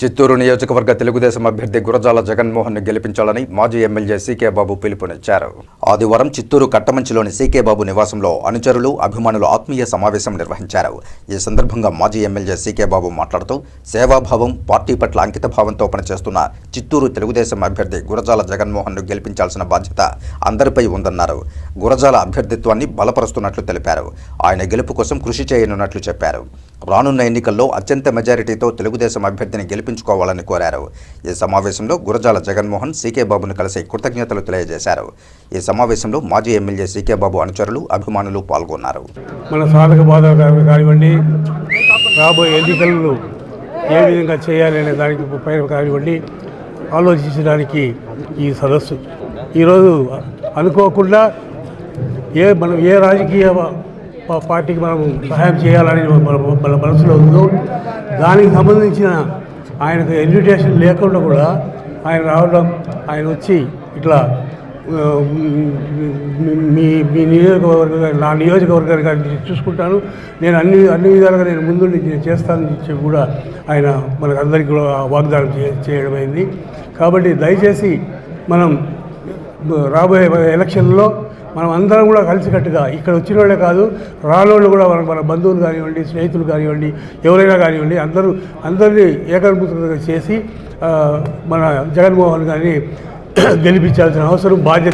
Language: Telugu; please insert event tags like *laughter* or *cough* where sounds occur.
చిత్తూరు నియోజకవర్గ తెలుగుదేశం అభ్యర్థి గురజాల జగన్మోహన్ను గెలిపించాలని మాజీ ఎమ్మెల్యే సీకే బాబు పిలుపునిచ్చారు. ఆదివారం చిత్తూరు కట్టమంచిలోని సీకే బాబు నివాసంలో అనుచరులు అభిమానులు ఆత్మీయ సమావేశం నిర్వహించారు. ఈ సందర్భంగా మాజీ ఎమ్మెల్యే సీకే బాబు మాట్లాడుతూ సేవాభావం పార్టీ పట్ల అంకిత భావంతో పనిచేస్తున్న చిత్తూరు తెలుగుదేశం అభ్యర్థి గురజాల జగన్మోహన్ను గెలిపించాల్సిన బాధ్యత అందరిపై ఉందన్నారు. గురజాల అభ్యర్థిత్వాన్ని బలపరుస్తున్నట్లు తెలిపారు. ఆయన గెలుపు కోసం కృషి చేయనున్నట్లు చెప్పారు. రానున్న ఎన్నికల్లో అత్యంత మెజారిటీతో తెలుగుదేశం అభ్యర్థిని గెలిపించుకోవాలని కోరారు. ఈ సమావేశంలో గురజాల జగన్మోహన్ సీకే బాబును కలిసి కృతజ్ఞతలు తెలియజేశారు. ఈ సమావేశంలో మాజీ ఎమ్మెల్యే సీకే బాబు అనుచరులు అభిమానులు పాల్గొన్నారు. మన సాధక కానివ్వండి రాబోయే ఎన్నికలను ఏ విధంగా చేయాలి అనే దానికి పైన కానివ్వండి ఆలోచించడానికి ఈ సదస్సు. ఈరోజు అనుకోకుండా ఏ మనం ఏ రాజకీయ పార్టీకి మనం సహాయం చేయాలని మన మనసులో ఉందో దానికి సంబంధించిన ఆయనకు ఇన్విటేషన్ లేకుండా కూడా ఆయన రావడం ఆయన వచ్చి ఇట్లా మీ మీ నియోజకవర్గ నా నియోజకవర్గాన్ని కానీ నేను చూసుకుంటాను. నేను అన్ని అన్ని విధాలుగా నేను ముందుండి నేను చేస్తానని చెప్పి కూడా ఆయన మనకు అందరికీ కూడా వాగ్దానం చే చేయడం అయింది కాబట్టి దయచేసి మనం రాబోయే ఎలక్షన్లో మనం అందరం కూడా కలిసికట్టుగా ఇక్కడ వచ్చిన వాళ్ళే కాదు రానోళ్ళు కూడా మన మన బంధువులు కానివ్వండి స్నేహితులు కానివ్వండి ఎవరైనా కానివ్వండి అందరూ అందరినీ ఏకీకృతంగా చేసి మన జగన్మోహన్ గారిని *clears throat* గెలిపించాల్సిన అవసరం బాధ్యత